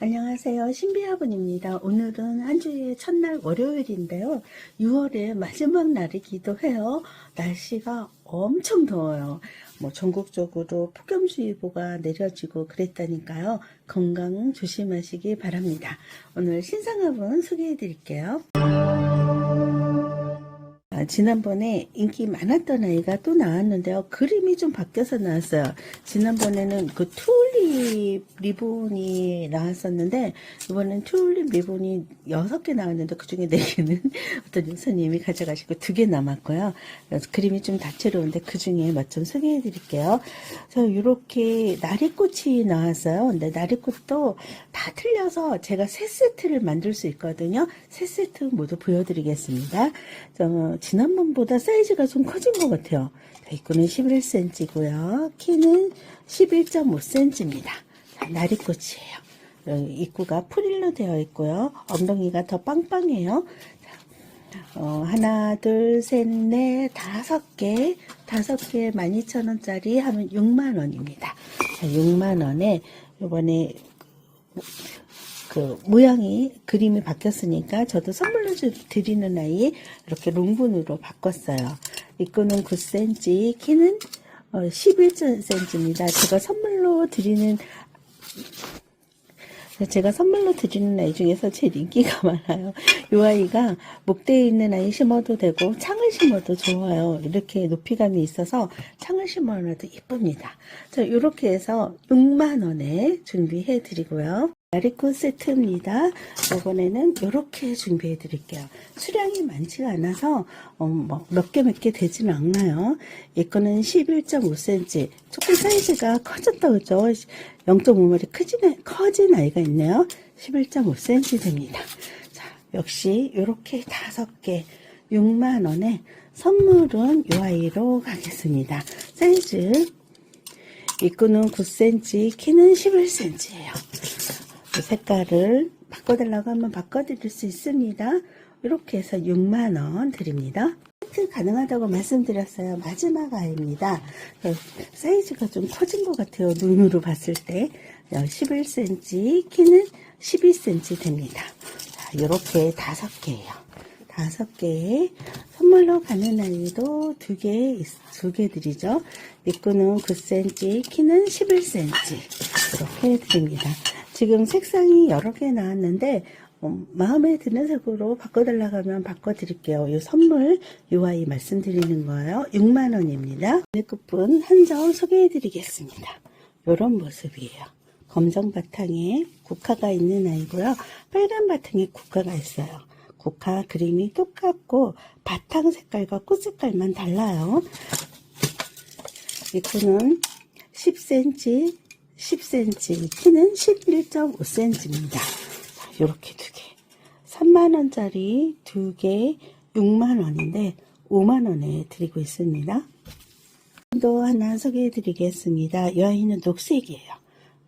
안녕하세요. 신비아분입니다. 오늘은 한 주의 첫날 월요일인데요. 6월의 마지막 날이 기도 해요. 날씨가 엄청 더워요. 뭐 전국적으로 폭염주의보가 내려지고 그랬다니까요. 건강 조심하시기 바랍니다. 오늘 신상화분 소개해 드릴게요. 아, 지난번에 인기 많았던 아이가 또 나왔는데요. 그림이 좀 바뀌어서 나왔어요. 지난번에는 그 튤립 리본이 나왔었는데, 이번엔 튤립 리본이 6개 나왔는데, 그 중에 4개는 어떤 요사님이 가져가시고 2개 남았고요. 그래서 그림이 좀 다채로운데, 그 중에 몇좀 소개해 드릴게요. 저 이렇게 나리꽃이 나왔어요. 근데 나리꽃도 다 틀려서 제가 세 세트를 만들 수 있거든요. 세 세트 모두 보여드리겠습니다. 저, 지난번보다 사이즈가 좀 커진 것 같아요. 입구는 11cm고요. 키는 11.5cm입니다. 나리꽃이에요. 어, 입구가 프릴로 되어 있고요. 엉덩이가 더 빵빵해요. 어, 하나, 둘, 셋, 넷, 다섯 개, 다섯 개 12,000원짜리 하면 6만원입니다. 6만원에 요번에 그 모양이 그림이 바뀌었으니까 저도 선물로 주- 드리는 아이 이렇게 롱분으로 바꿨어요. 입구는 9cm, 키는 11cm입니다. 제가 선물로 드리는 제가 선물로 드리는 아이 중에서 제일 인기가 많아요. 이 아이가 목대에 있는 아이 심어도 되고 창을 심어도 좋아요. 이렇게 높이감이 있어서 창을 심어놔도 이쁩니다. 자, 이렇게 해서 6만원에 준비해 드리고요. 마리콘 세트입니다. 이번에는 이렇게 준비해 드릴게요. 수량이 많지가 않아서 어, 뭐몇 개 몇 개 되지는 않나요? 얘 거는 11.5cm. 조금 사이즈가 커졌다 그죠? 0.5마리 커진, 커진 아이가 있네요. 11.5cm 됩니다. 자, 역시 이렇게 다섯 개 6만 원에 선물은 이 아이로 가겠습니다. 사이즈 입구는 9cm, 키는 11cm예요. 색깔을 바꿔달라고 하면 바꿔드릴 수 있습니다. 이렇게 해서 6만원 드립니다. 세트 가능하다고 말씀드렸어요. 마지막 아이입니다. 어, 사이즈가 좀 커진 것 같아요. 눈으로 봤을 때. 11cm, 키는 12cm 됩니다. 자, 이렇게 다섯 개예요. 다섯 개에 선물로 가는 아이도 두 개, 두 개 드리죠. 입구는 9cm, 키는 11cm. 이렇게 드립니다. 지금 색상이 여러 개 나왔는데, 어, 마음에 드는 색으로 바꿔달라고 하면 바꿔드릴게요. 이 선물, 이 아이 말씀드리는 거예요. 6만원입니다. 끝분 한점 소개해드리겠습니다. 이런 모습이에요. 검정 바탕에 국화가 있는 아이고요. 빨간 바탕에 국화가 있어요. 국화 그림이 똑같고 바탕 색깔과 꽃 색깔만 달라요. 입구는 10cm, 10cm, 키는 11.5cm입니다. 이렇게 두 개. 3만원짜리 두 개 6만원인데 5만원에 드리고 있습니다. 또 하나 소개해 드리겠습니다. 이 아이는 녹색이에요.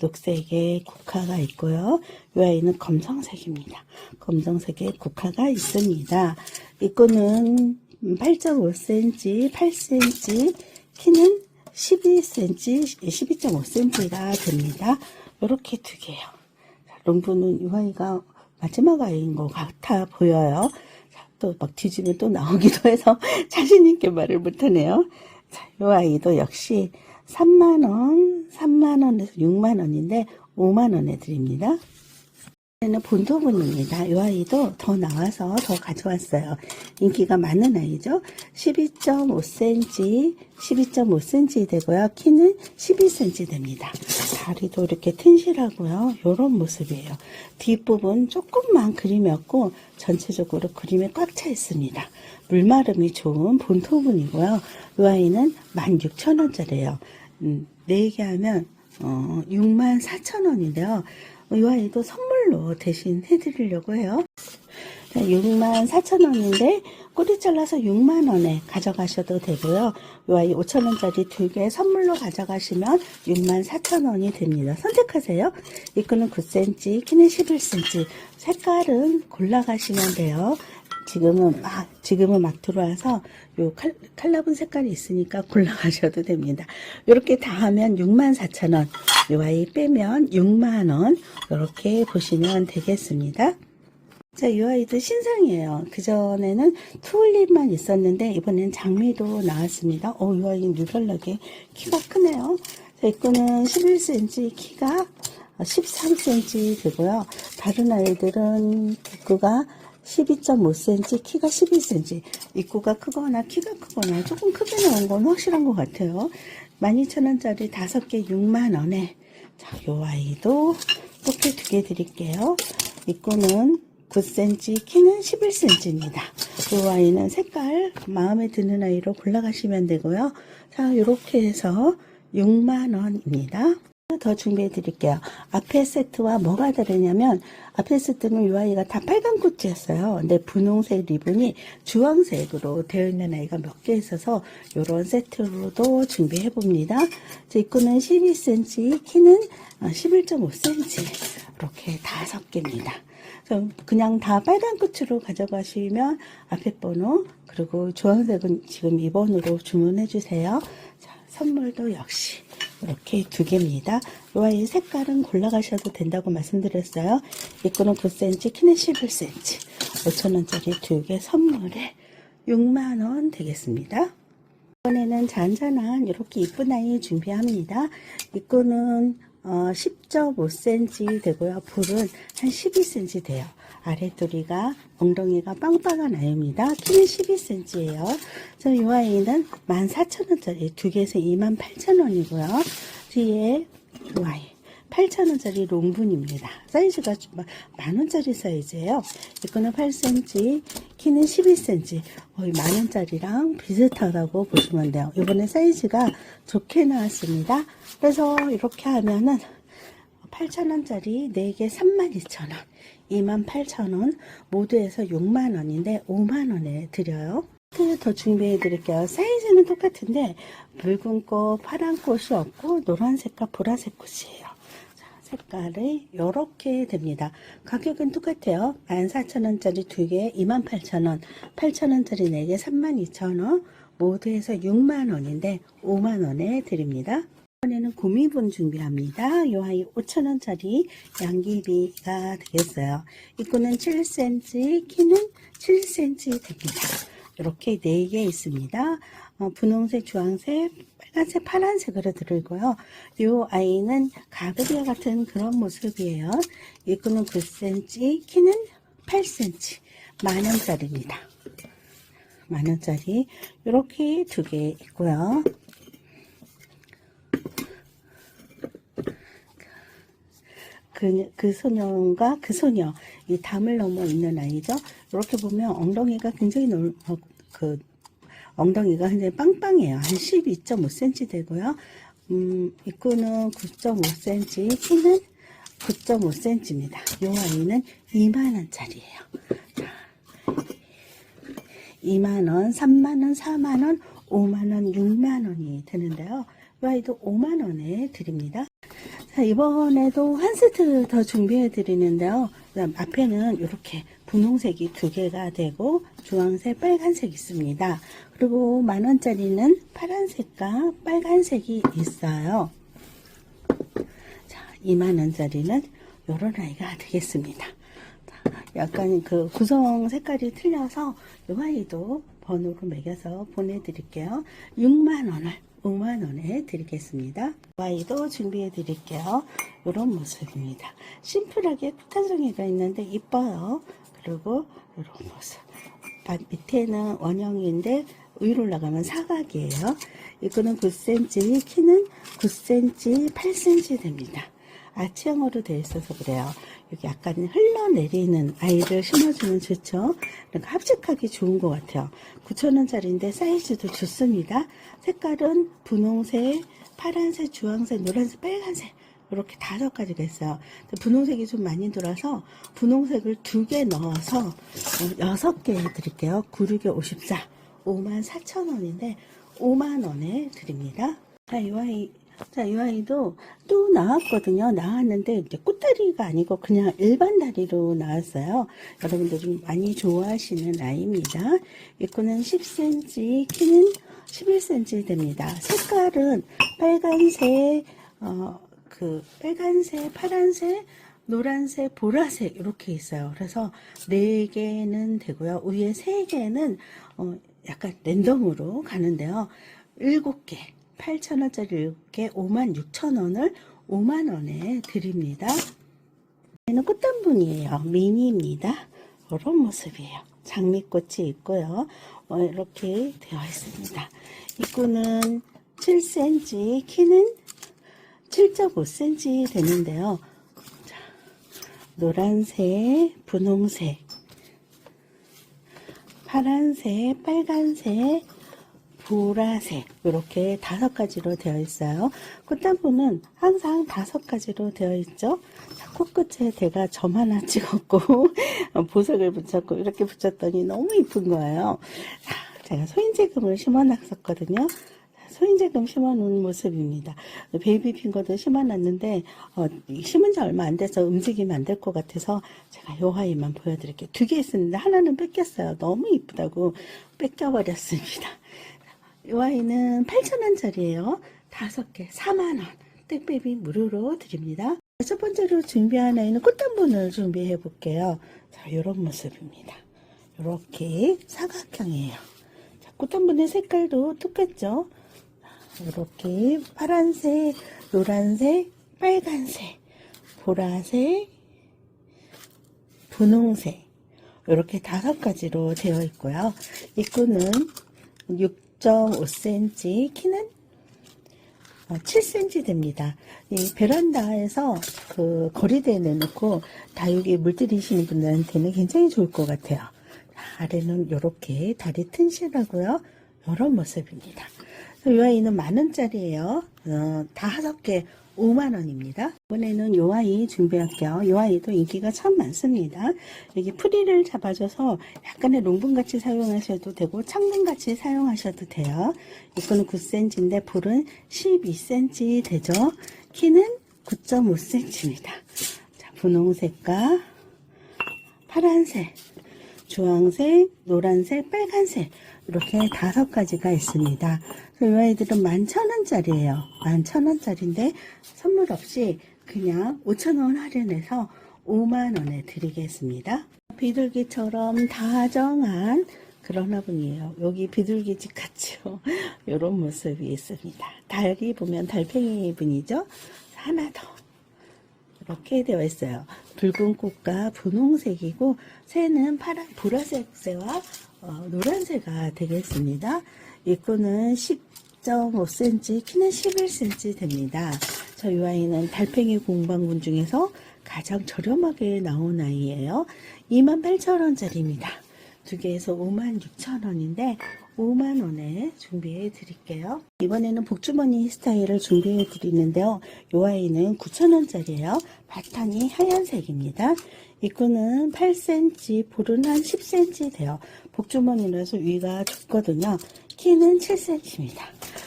녹색에 국화가 있고요. 이 아이는 검정색입니다. 검정색에 국화가 있습니다. 입구는 8.5cm, 8cm, 키는 12cm, 12.5cm가 됩니다. 이렇게 두 개요. 롱부는 이 아이가 마지막 아이인 것 같아 보여요. 또 막 뒤지면 또 나오기도 해서 자신있게 말을 못하네요. 자, 이 아이도 역시 3만원, 3만원에서 6만원인데 5만원에 드립니다. 얘는 본토분입니다. 이 아이도 더 나와서 더 가져왔어요. 인기가 많은 아이죠. 12.5cm, 12.5cm 되고요. 키는 11cm 됩니다. 다리도 이렇게 튼실하고요. 이런 모습이에요. 뒷부분 조금만 그림이었고 전체적으로 그림이 꽉차 있습니다. 물마름이 좋은 본토분이고요. 이 아이는 16,000원짜리예요. 음, 4개 하면 어, 64,000원인데요. 이 아이도 선물로 대신 해드리려고 해요. 6만 4천 원인데 꼬리 잘라서 6만 원에 가져가셔도 되고요. 이 아이 5천 원짜리 두 개 선물로 가져가시면 6만 4천 원이 됩니다. 선택하세요. 입구는 9cm, 키는 11cm. 색깔은 골라가시면 돼요. 지금은 막 지금은 막 들어와서 요 칼, 칼라분 색깔이 있으니까 골라가셔도 됩니다. 이렇게 다 하면 64,000원. 이 아이 빼면 6만원 이렇게 보시면 되겠습니다. 자, 이 아이도 신상이에요. 그전에는 투울립만 있었는데 이번엔 장미도 나왔습니다. 어, 이 아이는 유별나게 키가 크네요. 자, 이거는 11cm 키가 13cm 되고요. 다른 아이들은 입구가 12.5cm, 키가 11cm. 입구가 크거나 키가 크거나 조금 크게 나온 건 확실한 것 같아요. 12,000원짜리 5개 6만원에. 자, 요 아이도 이렇게 두 개 드릴게요. 입구는 9cm, 키는 11cm입니다. 이 아이는 색깔 마음에 드는 아이로 골라가시면 되고요. 자, 이렇게 해서 6만원입니다. 더 준비해 드릴게요. 앞에 세트와 뭐가 다르냐면 앞에 세트는 이 아이가 다 빨간 꽃이었어요. 근데 분홍색 리본이 주황색으로 되어 있는 아이가 몇 개 있어서 이런 세트로도 준비해 봅니다. 제 입구는 12cm, 키는 11.5cm 이렇게 다섯 개입니다. 그냥 다 빨간 꽃으로 가져가시면 앞에 번호 그리고 주황색은 지금 2번으로 주문해 주세요. 자, 선물도 역시 이렇게 두 개입니다. 이 아이 색깔은 골라가셔도 된다고 말씀드렸어요. 입구는 9cm, 키는 11cm. 5천원짜리 두 개 선물에 6만원 되겠습니다. 이번에는 잔잔한 이렇게 이쁜 아이 준비합니다. 입구는 어, 10.5cm 되고요. 불은 한 12cm 돼요. 아랫도리가 엉덩이가 빵빵한 아이입니다. 키는 12cm예요. 저 이 아이는 14,000원짜리 두 개에서 28,000원이고요. 뒤에 이 아이 8,000원짜리 롱분입니다. 사이즈가 좀 만원짜리 사이즈예요. 이거는 8cm, 키는 12cm. 거의 만원짜리랑 비슷하다고 보시면 돼요. 이번에 사이즈가 좋게 나왔습니다. 그래서 이렇게 하면은 8,000원짜리 4개 32,000원, 28,000원, 모두에서 6만원인데 5만원에 드려요. 하나 더 준비해 드릴게요. 사이즈는 똑같은데 붉은 꽃, 파란 꽃이 없고 노란색과 보라색 꽃이에요. 자, 색깔이 이렇게 됩니다. 가격은 똑같아요. 14,000원짜리 2개 28,000원, 8,000원짜리 4개 32,000원, 모두에서 6만원인데 5만원에 드립니다. 이번에는 구미분 준비합니다. 요 아이 5천원짜리 양귀비가 되겠어요. 입구는 7cm, 키는 7cm 됩니다. 이렇게 4개 있습니다. 어, 분홍색, 주황색, 빨간색, 파란색으로 들어있고요. 요 아이는 가브리아 같은 그런 모습이에요. 입구는 9cm, 키는 8cm, 만원짜리입니다. 만원짜리 이렇게 두 개 있고요. 그, 그 소녀가 그 소녀, 이 담을 넘어 있는 아이죠. 이렇게 보면 엉덩이가 굉장히 넓, 어, 그, 엉덩이가 굉장히 빵빵해요. 한 12.5cm 되고요. 음, 입구는 9.5cm, 키는 9.5cm입니다. 이 아이는 2만원짜리예요. 2만원, 3만원, 4만원, 5만원, 6만원이 되는데요. 이 아이도 5만원에 드립니다. 자, 이번에도 한 세트 더 준비해 드리는데요. 앞에는 이렇게 분홍색이 두 개가 되고 주황색, 빨간색 있습니다. 그리고 만 원짜리는 파란색과 빨간색이 있어요. 자, 2만 원짜리는 이런 아이가 되겠습니다. 자, 약간 그 구성 색깔이 틀려서 이 아이도 번호로 매겨서 보내드릴게요. 6만 원을 5만 원에 드리겠습니다. 와이도 준비해 드릴게요. 이런 모습입니다. 심플하게 쿠타정이가 있는데 이뻐요. 그리고 이런 모습. 밭 밑에는 원형인데 위로 올라가면 사각이에요. 이거는 9cm, 키는 9cm, 8cm 됩니다. 아치형으로 되어 있어서 그래요. 여기 약간 흘러내리는 아이를 심어주면 좋죠. 그러니까 합식하기 좋은 것 같아요. 9,000원짜리인데 사이즈도 좋습니다. 색깔은 분홍색, 파란색, 주황색, 노란색, 빨간색 이렇게 다섯 가지가 있어요. 분홍색이 좀 많이 들어서 분홍색을 두 개 넣어서 어, 여섯 개 드릴게요. 96에 54, 5만 4천 원인데 5만 원에 드립니다. 자, 이 아이 자, 이 아이도 또 나왔거든요. 나왔는데 이제 꽃다리가 아니고 그냥 일반 다리로 나왔어요. 여러분들 좀 많이 좋아하시는 아이입니다. 입구는 10cm, 키는 11cm 됩니다. 색깔은 빨간색, 어, 그 빨간색, 파란색, 노란색, 보라색 이렇게 있어요. 그래서 네 개는 되고요. 위에 세 개는 어, 약간 랜덤으로 가는데요. 일곱 개, 8,000원짜리 일곱 개, 56,000원을 5만원에 드립니다. 얘는 꽃단분이에요. 미니입니다. 이런 모습이에요. 장미꽃이 있고요. 어, 이렇게 되어 있습니다. 입구는 7cm, 키는 7.5cm 되는데요. 자, 노란색, 분홍색, 파란색, 빨간색, 보라색 이렇게 다섯 가지로 되어 있어요. 꽃단분은 항상 다섯 가지로 되어 있죠. 자, 코끝에 제가 점 하나 찍었고 보석을 붙였고 이렇게 붙였더니 너무 이쁜 거예요. 자, 제가 소인제금을 심어놨었거든요. 소인제금 심어놓은 모습입니다. 베이비 핑거도 심어놨는데 어, 심은 지 얼마 안 돼서 움직이면 안 될 것 같아서 제가 요 아이만 보여드릴게요. 두 개 있었는데 하나는 뺏겼어요. 너무 이쁘다고 뺏겨버렸습니다. 이 아이는 8,000원짜리예요. 다섯 개 4만원. 택배비 무료로 드립니다. 첫 번째로 준비한 아이는 꽃단분을 준비해 볼게요. 자, 이런 모습입니다. 이렇게 사각형이에요. 자, 꽃단분의 색깔도 똑같죠? 이렇게 파란색, 노란색, 빨간색, 보라색, 분홍색 이렇게 다섯 가지로 되어 있고요. 입구는 6.5cm, 키는 7cm 됩니다. 이 베란다에서 그 거리대에 내놓고 다육이 물들이시는 분들한테는 굉장히 좋을 것 같아요. 아래는 이렇게 다리 튼실하고요. 이런 모습입니다. 이 아이는 만 원짜리예요. 어, 다섯 개 5만 원입니다. 이번에는 요 아이 준비할게요. 요 아이도 인기가 참 많습니다. 여기 풀이를 잡아줘서 약간의 롱분같이 사용하셔도 되고 창문같이 사용하셔도 돼요. 이거는 9cm인데 풀은 12cm 되죠. 키는 9.5cm입니다. 자, 분홍색과 파란색, 주황색, 노란색, 빨간색 이렇게 다섯 가지가 있습니다. 이 아이들은 11,000원짜리예요. 11,000원짜리인데 선물 없이 그냥 5,000원 할인해서 5만원에 드리겠습니다. 비둘기처럼 다정한 그런 화분이에요. 여기 비둘기집 같죠? 이런 모습이 있습니다. 달이 보면 달팽이 분이죠? 하나 더. 이렇게 되어 있어요. 붉은 꽃과 분홍색이고 새는 파란 보라색 새와 어, 노란새가 되겠습니다. 입구는 10.5cm, 키는 11cm 됩니다. 저이 아이는 달팽이 공방군 중에서 가장 저렴하게 나온 아이예요. 28,000원짜리입니다. 두 개에서 56,000원인데 5만원에 준비해 드릴게요. 이번에는 복주머니 스타일을 준비해 드리는데요. 이 아이는 9,000원짜리예요. 바탕이 하얀색입니다. 입구는 8cm, 볼은 한 10cm 돼요. 복주머니라서 위가 좁거든요. 키는 7cm입니다.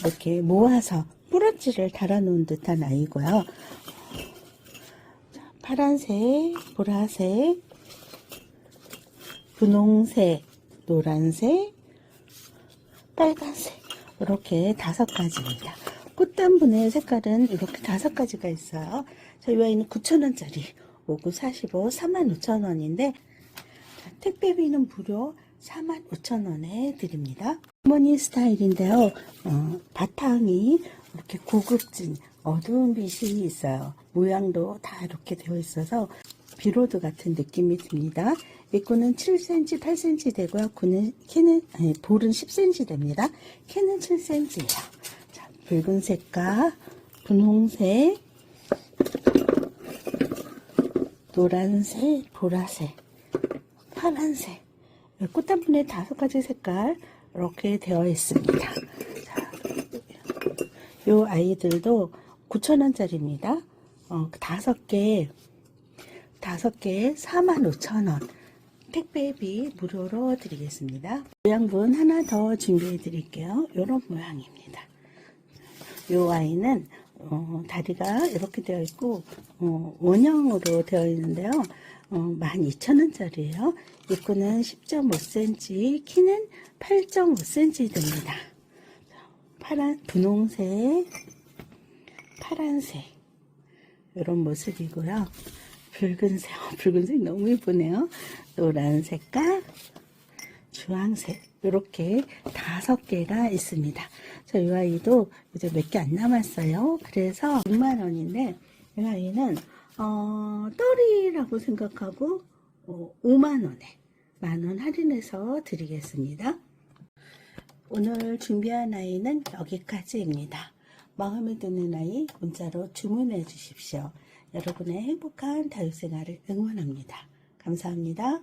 이렇게 모아서 뿌러지를 달아 놓은 듯한 아이고요. 자, 파란색, 보라색, 분홍색, 노란색, 빨간색 이렇게 다섯 가지입니다. 꽃단분의 색깔은 이렇게 다섯 가지가 있어요. 저희 아이는 9,000원짜리 5945 45,000원인데 택배비는 무료 45,000원에 드립니다. 어머니 스타일인데요. 어, 바탕이 이렇게 고급진 어두운 빛이 있어요. 모양도 다 이렇게 되어 있어서 비로드 같은 느낌이 듭니다. 입구는 7cm, 8cm 되고요. 구는 키는 아니, 볼은 10cm 됩니다. 키는 7cm예요. 자, 붉은색과 분홍색, 노란색, 보라색, 파란색, 꽃단분의 다섯 가지 색깔 이렇게 되어 있습니다. 자, 요 아이들도 9,000원짜리입니다. 어, 다섯 개, 다섯 개에 45,000원. 택배비 무료로 드리겠습니다. 모양분 하나 더 준비해 드릴게요. 이런 모양입니다. 이 아이는 어, 다리가 이렇게 되어 있고 어, 원형으로 되어 있는데요. 어, 12,000원짜리예요. 입구는 10.5cm, 키는 8.5cm 됩니다. 파란, 분홍색, 파란색, 이런 모습이고요. 붉은색, 붉은색 너무 예쁘네요. 노란 색깔, 주황색 이렇게 다섯 개가 있습니다. 저 이 아이도 이제 몇 개 안 남았어요. 그래서 6만 원인데 이 아이는 어, 떨이라고 생각하고 어, 5만 원에 만 원 할인해서 드리겠습니다. 오늘 준비한 아이는 여기까지입니다. 마음에 드는 아이 문자로 주문해 주십시오. 여러분의 행복한 다육생활을 응원합니다. 감사합니다.